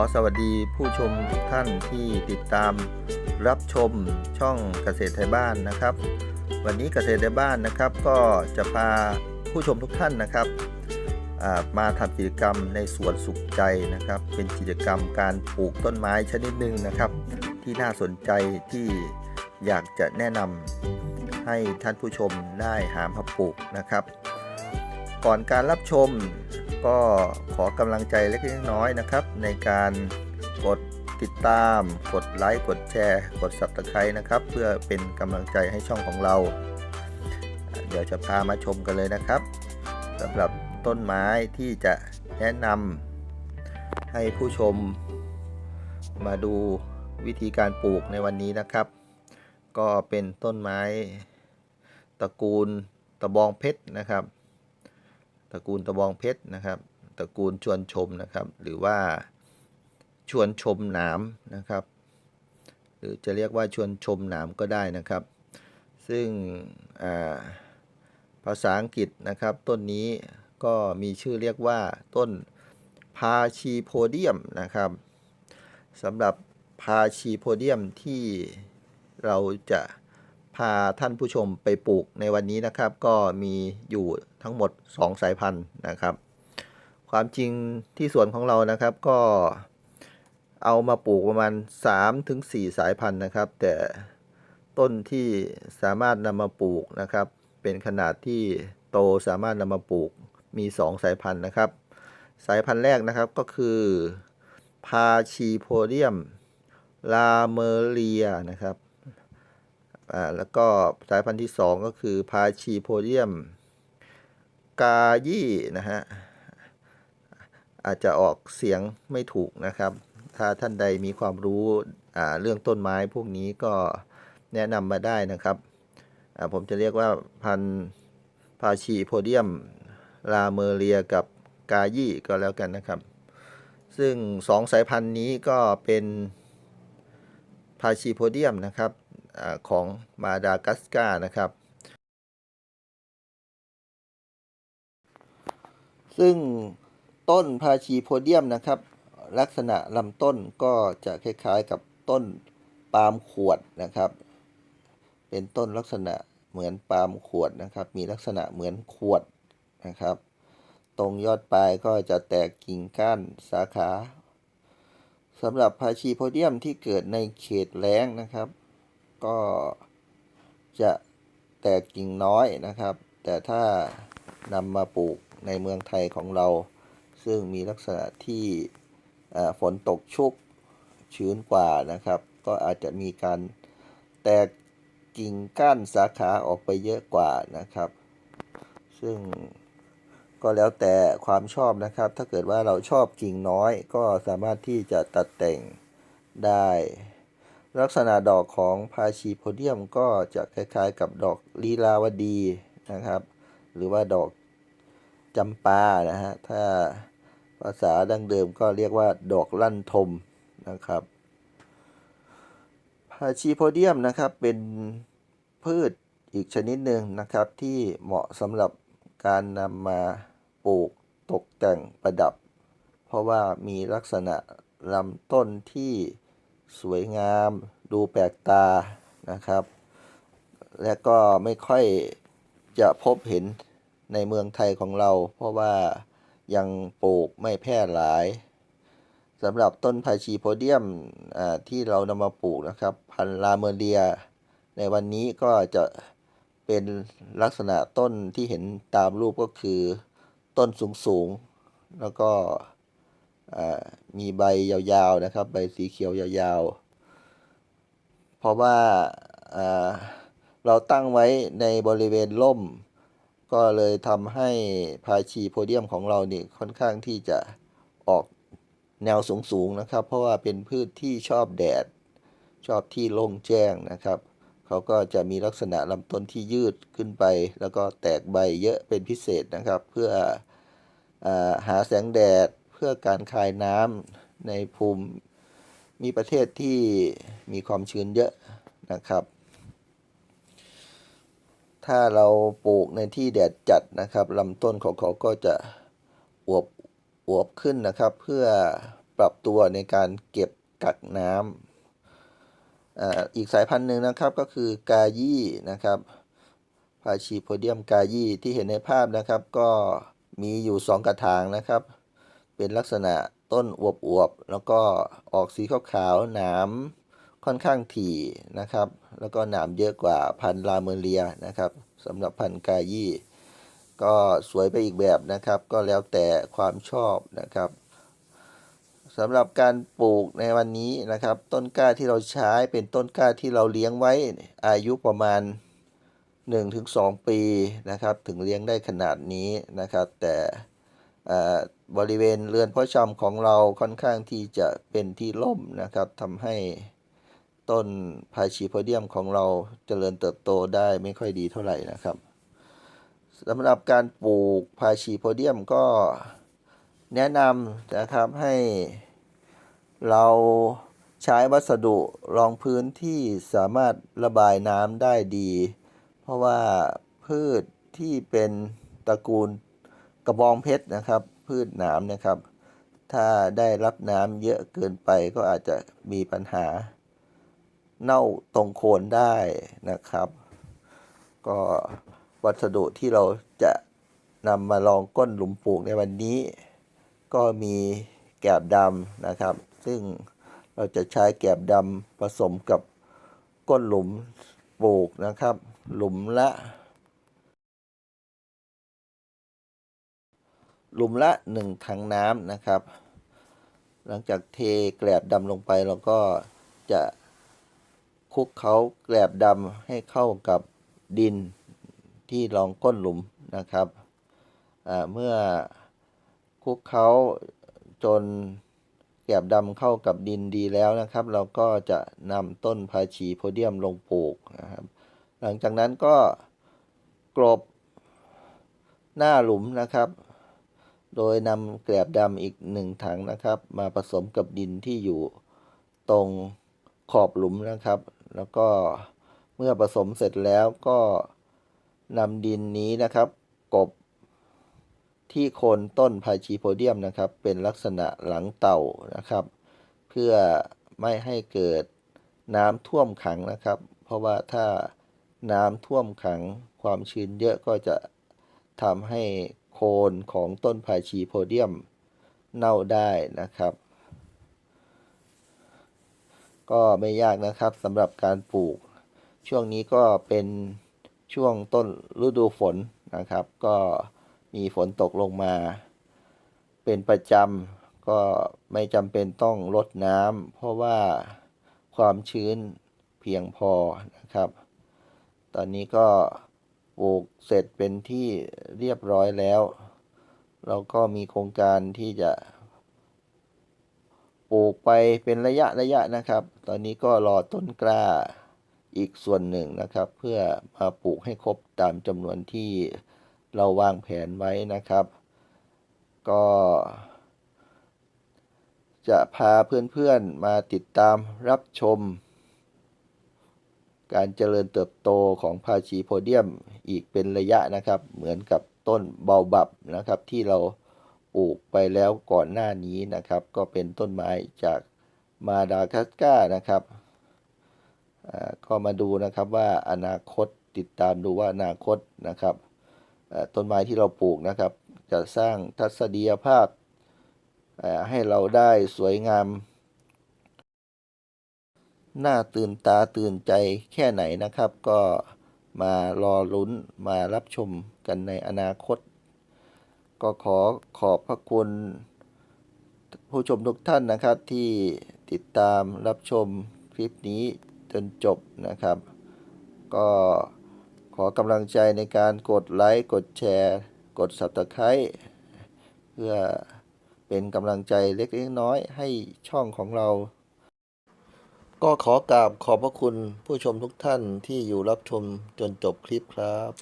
อสวัสดีผู้ชมทุกท่านที่ติดตามรับชมช่องเกษตรไทยบ้านนะครับ วันนี้เกษตรไทยบ้านนะครับก็จะพาผู้ชมทุกท่านนะครับมาทำกิจกรรมในสวนสุขใจนะครับ เป็นกิจกรรมการปลูกต้นไม้ชนิดหนึ่งนะครับ ที่น่าสนใจที่อยากจะแนะนำให้ท่านผู้ชมได้หามาปลูกนะครับ ก่อนการรับชม ก็ขอกำลังใจเล็กน้อยนะครับ ในการกดติดตาม กดไลค์ กดแชร์ กด Subscribe นะครับ เพื่อเป็นกำลังใจให้ช่องของเรา เดี๋ยวจะพามาชมกันเลยนะครับสำหรับต้นไม้ที่จะแนะนำให้ผู้ชม มาดูวิธีการปลูกในวันนี้นะครับ ก็เป็นต้นไม้ตระกูลตะบองเพชรนะครับ ตระกูลตะบองเพชรนะครับ ตระกูลชวนชมนะครับ หรือว่าชวนชมหนามนะครับ หรือจะเรียกว่าชวนชมหนามก็ได้นะครับ ซึ่งาภาษาอังกฤษนะครับ ต้นนี้ก็มีชื่อเรียกว่าต้นพาชีโพเดียมนะครับสำหรับพาชีโพเดียมที่เราจะาท่านผู้ชมไปปลูกในวันนี้นะครับ ก็มีอยู่ทั้งหมด 2 สายพันธุ์นะครับ ความจริงที่สวนของเรานะครับก็เอามาปลูกประมาณ 3-4 สายพันธุ์นะครับ แต่ต้นที่สามารถนำมาปลูกนะครับ เป็นขนาดที่โตสามารถนำมาปลูกมี 2 สายพันธุ์นะครับ สายพันธุ์แรกนะครับก็คือ พาชีโพเดียมลาเมเรียนะครับ อ่าแล้วก็สายพันธุ์ที่ 2 ก็คือพาชีโพเดียม กายี่นะฮะอาจจะออกเสียงไม่ถูกนะครับ ถ้าท่านใดมีความรู้อ่าเรื่องต้นไม้พวกนี้ก็แนะนำมาได้นะครับอ่าผมจะเรียกว่าพันพาชีโพเดียม ลาเมเรียกับกายี่ก็แล้วกันนะครับ ซึ่งสองสายพันธุ์นี้ก็เป็นพาชีโพเดียมนะครับ ของมาดากัสการ์นะครับ ซึ่งต้นพาชีโพเดียมนะครับ ลักษณะลำต้นก็จะคล้ายๆกับต้นปาล์มขวดนะครับ เป็นต้นลักษณะเหมือนปาล์มขวดนะครับ มีลักษณะเหมือนขวดนะครับ ตรงยอดปลายก็จะแตกกิ่งก้านสาขาสำหรับพาชีโพเดียมที่เกิดในเขตแล้งนะครับ ก็จะแตกกิ่งน้อยนะครับ แต่ถ้านำมาปลูกในเมืองไทยของเรา ซึ่งมีลักษณะที่ฝนตกชุกชื้นกว่านะครับ ก็อาจจะมีการแตกกิ่งก้านสาขาออกไปเยอะกว่านะครับ ซึ่งก็แล้วแต่ความชอบนะครับ ถ้าเกิดว่าเราชอบกิ่งน้อยก็สามารถที่จะตัดแต่งได้ ลักษณะดอกของพาชีโพเดียมก็จะคล้ายๆ กับดอกลีลาวดีนะครับ หรือว่าดอกจำปานะฮะ ถ้าภาษาดั้งเดิมก็เรียกว่าดอกลั่นทมนะครับพาชีโพเดียมนะครับเป็นพืชอีกชนิดหนึ่งนะครับ ที่เหมาะสำหรับการนำมาปลูกตกแต่งประดับ เพราะว่ามีลักษณะลำต้นที่ สวยงาม ดูแปลกตานะครับ และก็ไม่ค่อยจะพบเห็นในเมืองไทยของเรา เพราะว่ายังปลูกไม่แพร่หลายสำหรับต้นพาชีโพเดียมอ่าที่เรานำมาปลูกนะครับ พันลาเมเรีย ในวันนี้ก็จะเป็นลักษณะต้นที่เห็นตามรูปก็คือ ต้นสูงๆแล้วก็ มีใบยาวๆนะครับ ใบสีเขียวยาวๆ เพราะว่าเราตั้งไว้ในบริเวณร่ม ก็เลยทำให้พาชีโพเดียมของเรานี่ค่อนข้างที่จะออกแนวสูงๆนะครับ เพราะว่าเป็นพืชที่ชอบแดด ชอบที่โล่งแจ้งนะครับ เขาก็จะมีลักษณะลำต้นที่ยืดขึ้นไป แล้วก็แตกใบเยอะเป็นพิเศษนะครับ เพื่ออาหาแสงแดด พื่อการคายน้ำในภูมิมีประเทศที่มีความชื้นเยอะนะครับ ถ้าเราปลูกในที่แดดจัดนะครับลำต้นของเขาก็จะอวบอวบขึ้นนะครับ เพื่อปรับตัวในการเก็บกักน้ำออีกสายพันธุ์หนึ่งนะครับก็คือกายี่นะครับพาชีโพเดียมกายี่ที่เห็นในภาพนะครับ ก็มีอยู่สองกระถางนะครับ เป็นลักษณะต้นอวบๆแล้วก็ออกสีขาวๆหนามค่อนข้างถี่นะครับ แล้วก็หนามเยอะกว่าพันลาเมเรียนะครับสำหรับพันกายี่ ก็สวยไปอีกแบบนะครับ ก็แล้วแต่ความชอบนะครับสำหรับการปลูกในวันนี้นะครับ ต้นกล้าที่เราใช้เป็นต้นกล้าที่เราเลี้ยงไว้อายุประมาณ 1-2 ปีนะครับ ถึงเลี้ยงได้ขนาดนี้นะครับ แต่ บริเวณเรือนพาะชำของเราค่อนข้างที่จะเป็นที่ร่มนะครับทำให้ต้นพาชีโพเดียมของเราเจริญเติบโตได้ไม่ค่อยดีเท่าไหร่นะครับสำหรับการปลูกพาชีโพเดียมก็แนะนำนะครับให้เราใช้วัสดุรองพื้นที่สามารถระบายน้ำได้ดี เพราะว่าพืชที่เป็นตระกูล กระบองเพชรนะครับ พืชหนามนะครับ ถ้าได้รับน้ำเยอะเกินไปก็อาจจะมีปัญหา เน่าตรงโคนได้นะครับ ก็วัสดุที่เราจะนำมาลองก้นหลุมปลูกในวันนี้ ก็มีแกบดำนะครับ ซึ่งเราจะใช้แกบดำผสมกับก้นหลุมปลูกนะครับ หลุมละ หลุมละหนึ่งถังน้ำนะครับ หลังจากเทแกลบดำลงไปเราก็จะคลุกเขาแกลบดำให้เข้ากับดินที่รองก้นหลุมนะครับ เมื่อคลุกเขาจนแกลบดำเข้ากับดินดีแล้วนะครับ เราก็จะนำต้นพาชีโพเดียมลงปลูกนะครับ หลังจากนั้นก็กลบหน้าหลุมนะครับ โดยนำแกลบดำอีกหนึ่งถังนะครับ มาผสมกับดินที่อยู่ตรงขอบหลุมนะครับ แล้วก็เมื่อผสมเสร็จแล้วก็นำดินนี้นะครับ กบที่โคนต้นพาชีโพเดียมนะครับ เป็นลักษณะหลังเต่านะครับ เพื่อไม่ให้เกิดน้ำท่วมขังนะครับ เพราะว่าถ้าน้ำท่วมขังความชื้นเยอะก็จะทำให้ นของต้นพาชีโพเดียมเน่าได้นะครับ ก็ไม่ยากนะครับสำหรับการปลูก ช่วงนี้ก็เป็นช่วงต้นฤดูฝนนะครับ ก็มีฝนตกลงมา เป็นประจำก็ไม่จำเป็นต้องรดน้ำเพราะว่าความชื้นเพียงพอนะครับ ตอนนี้ก็ ปลูกเสร็จเป็นที่เรียบร้อยแล้ว เราก็มีโครงการที่จะ ปลูกไปเป็นระยะระยะนะครับ ตอนนี้ก็รอต้นกล้าอีกส่วนหนึ่งนะครับ เพื่อมาปลูกให้ครบตามจำนวนที่เราวางแผนไว้นะครับ ก็ จะพาเพื่อนๆมาติดตามรับชม การเจริญเติบโตของพาชีโพเดียมอีกเป็นระยะนะครับ เหมือนกับต้นเบาบับนะครับ ที่เราปลูกไปแล้วก่อนหน้านี้นะครับ ก็เป็นต้นไม้จากมาดากัสการ์นะครับก็มาดูนะครับว่าอนาคตติดตามดูว่าอนาคตนะครับต้นไม้ที่เราปลูกนะครับ จะสร้างทัศนียภาพให้เราได้สวยงาม น่าตื่นตาตื่นใจแค่ไหนนะครับ ก็มารอลุ้นมารับชมกันในอนาคต ก็ขอขอบพระคุณ ผู้ชมทุกท่านนะครับที่ติดตามรับชมคลิปนี้จนจบนะครับ ก็ขอกำลังใจในการกดไลค์กดแชร์ กด Subscribe เพื่อเป็นกำลังใจเล็กๆน้อยให้ช่องของเรา ก็ขอกราบขอบพระคุณผู้ชมทุกท่านที่อยู่รับชมจนจบคลิปครับ